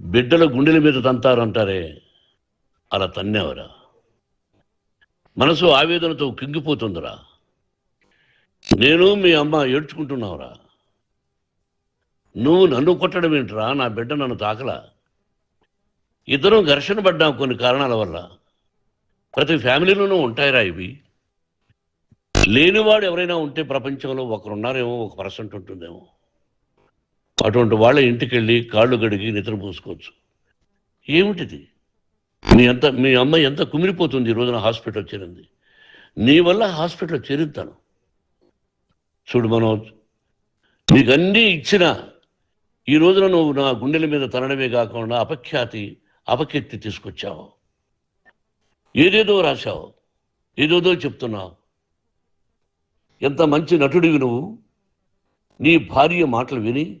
బిడ్డల గుండెల మీద తంతారంటారే. అలా తన్నేవరా? మనసు ఆవేదనతో కింగిపోతుందిరా. నేను మీ అమ్మ ఏడ్చుకుంటున్నావురా. నువ్వు నన్ను కొట్టడం ఏంట్రా? నా బిడ్డ నన్ను తాకలా? ఇద్దరం ఘర్షణ పడ్డాం కొన్ని కారణాల వల్ల. ప్రతి ఫ్యామిలీలోనూ ఉంటాయిరా ఇవి. లేనివాడు ఎవరైనా ఉంటే ప్రపంచంలో ఒకరున్నారేమో ఒక పర్సెంట్ ఉంటుందేమో. అటువంటి వాళ్ళ ఇంటికి వెళ్ళి కాళ్ళు గడిగి నిద్ర పోసుకోవచ్చు. ఏమిటిది? మీ అంత మీ అమ్మాయి ఎంత కుమిరిపోతుంది ఈ రోజున హాస్పిటల్ చేరింది? నీ వల్ల హాస్పిటల్ చేరింతాను చూడు మనోజ్ నీకు అన్నీ ఇచ్చిన ఈ రోజున నువ్వు నా గుండెల మీద తనడమే కాకుండా అపఖ్యాతి అపకీర్తి తీసుకొచ్చావు. ఏదేదో రాశావు ఏదేదో చెప్తున్నావు. ఎంత మంచి నటుడివి నువ్వు. నీ భార్య మాటలు విని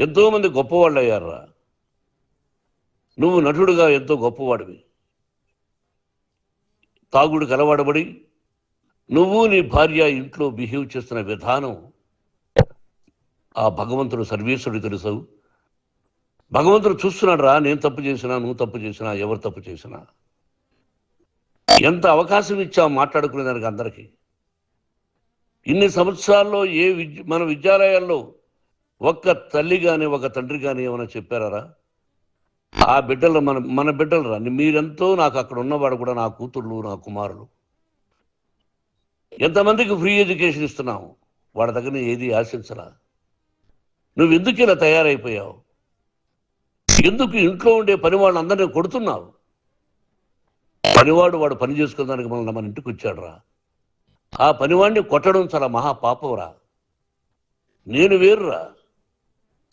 ఎంతోమంది గొప్పవాళ్ళు అయ్యారా నువ్వు నటుడుగా ఎంతో గొప్పవాడివి. తాగుడు కలవాడబడి నువ్వు నీ భార్య ఇంట్లో బిహేవ్ చేస్తున్న విధానం ఆ భగవంతుడు సర్వేశ్వరుడు తెలుసావు భగవంతుడు చూస్తున్నాడు రా నేను తప్పు చేసినా నువ్వు తప్పు చేసినా ఎవరు తప్పు చేసినా. ఎంత అవకాశం ఇచ్చావు మాట్లాడుకునే దానికి అందరికీ. ఇన్ని సంవత్సరాల్లో ఏ విద్య మన విద్యాలయాల్లో ఒక్క తల్లి కానీ ఒక తండ్రి కానీ ఏమైనా చెప్పారా ఆ బిడ్డలు మన మన బిడ్డలు రా. మీరెంతో నాకు అక్కడ ఉన్నవాడు కూడా నా కూతుర్లు నా కుమారులు. ఎంతమందికి ఫ్రీ ఎడ్యుకేషన్ ఇస్తున్నావు? వాడి దగ్గర ఏది ఆశించరా నువ్వు ఎందుకు ఇలా తయారైపోయావు? ఎందుకు ఇంట్లో ఉండే పని వాళ్ళందరినీ కొడుతున్నావు? పనివాడు వాడు పని చేసుకోవడానికి మనల్ని మన ఇంటికి వచ్చాడురా. ఆ పనివాడిని కొట్టడం చాలా మహా పాపంరా నేను వేరురా.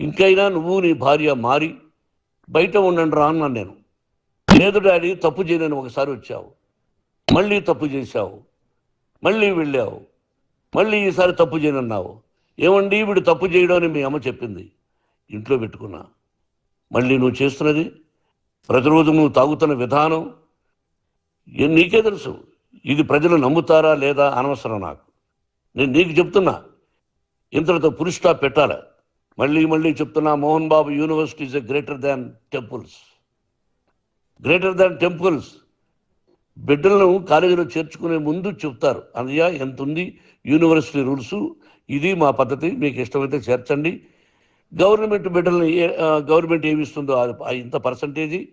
ఇంకైనా నువ్వు నీ భార్య మారి బయట ఉండండి రా అన్నాను నేను. లేదు డాడీ తప్పు చేయనని ఒకసారి వచ్చావు. మళ్ళీ తప్పు చేశావు. మళ్ళీ వెళ్ళావు. మళ్ళీ ఈసారి తప్పు చేయనన్నావు. ఏమండి వీడు తప్పు చేయడం అని మీ అమ్మ చెప్పింది. ఇంట్లో పెట్టుకున్నా. మళ్ళీ నువ్వు చేస్తున్నది? ప్రతిరోజు నువ్వు తాగుతున్న విధానం? నీకే తెలుసు. ఇది ప్రజలు నమ్ముతారా లేదా అనవసరం నాకు. నేను నీకు చెప్తున్నా. ఇంతటితో పురుషా పెట్టాలా? మళ్ళీ మళ్ళీ చెప్తున్నా Mohan Babu university is a greater than temples. Greater than temples. బిడ్డలను కాలేజీలో చేర్చుకునే ముందు చెప్తారు. అన్నయ్య ఎంత ఉంది? University rules. ఇది మా పద్ధతి. మీకు ఇష్టమైతే చేర్చండి. గవర్నమెంట్ బిడ్డలను ఏ- గవర్నమెంట్ ఏమిస్తుందో అది ఇంత పర్సంటేజీ.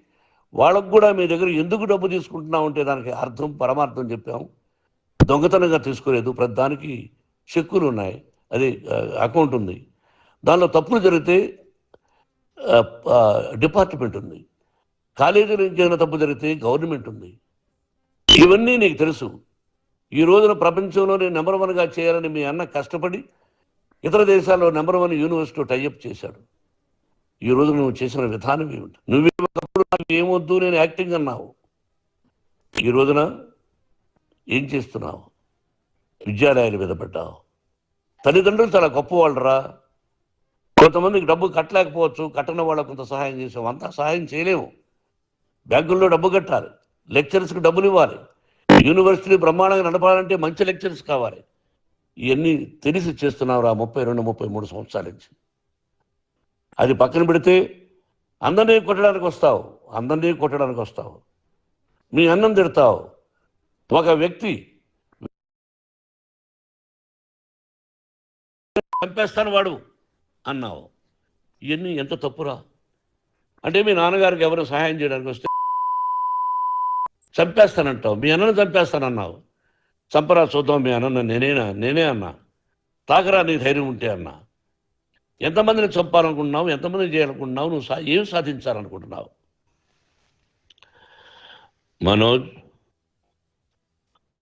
వాళ్ళకు కూడా మీ దగ్గర ఎందుకు డబ్బు తీసుకుంటున్నాం అంటే దానికి అర్థం పరమార్థం చెప్పాము. దొంగతనంగా తీసుకోలేదు. ప్రతి దానికి చెక్కులు ఉన్నాయి. అది అకౌంట్ ఉంది. దానిలో తప్పులు జరిగితే డిపార్ట్మెంట్ ఉంది. కాలేజీలో ఇంకేమైనా తప్పు జరిగితే గవర్నమెంట్ ఉంది. ఇవన్నీ నీకు తెలుసు. ఈ రోజున ప్రపంచంలోనే నెంబర్ వన్గా చేయాలని మీ అన్న కష్టపడి ఇతర దేశాల్లో నెంబర్ వన్ యూనివర్సిటీ టైఅప్ చేశాడు. ఈ రోజు నువ్వు చేసిన విధానం ఏమిటి? నువ్వేటప్పుడు నాకు ఏమొద్దు నేను యాక్టింగ్ అన్నావు. ఈ రోజున ఏం చేస్తున్నావు? విద్యాలయాలు మీద పడ్డావు. తల్లిదండ్రులు చాలా గొప్పవాళ్ళరా. కొంతమందికి డబ్బు కట్టలేకపోవచ్చు కట్టని వాళ్ళకు కొంత సహాయం చేసాం. అంతా సహాయం చేయలేము. బ్యాంకుల్లో డబ్బు కట్టాలి. లెక్చరర్స్కి డబ్బులు ఇవ్వాలి. యూనివర్సిటీ బ్రహ్మాండంగా నడపాలంటే మంచి లెక్చరర్స్ కావాలి. ఇవన్నీ తెలిసి చేస్తున్నారు ఆ ముప్పై రెండు ముప్పై మూడు సంవత్సరాల నుంచి. అది పక్కన పెడితే అందరినీ కొట్టడానికి వస్తావు అందరినీ కొట్టడానికి వస్తావు. మీ అన్నం తిడతావు. ఒక వ్యక్తి చంపేస్తాను వాడు. అన్నావు. ఇవన్నీ ఎంత తప్పురా? అంటే మీ నాన్నగారికి ఎవరు సహాయం చేయడానికి వస్తే చంపేస్తానంటావు. మీ అన్నను చంపేస్తానన్నావు. చంపరా చూద్దాం మీ అన్న నేనేనా నేనే అన్నా. తాకరా నీ ధైర్యం ఉంటే అన్నా. ఎంతమందిని చంపాలనుకుంటున్నావు? ఎంతమందిని చేయాలనుకుంటున్నావు? నువ్వు సా ఏం సాధించాలనుకుంటున్నావు? మనోజ్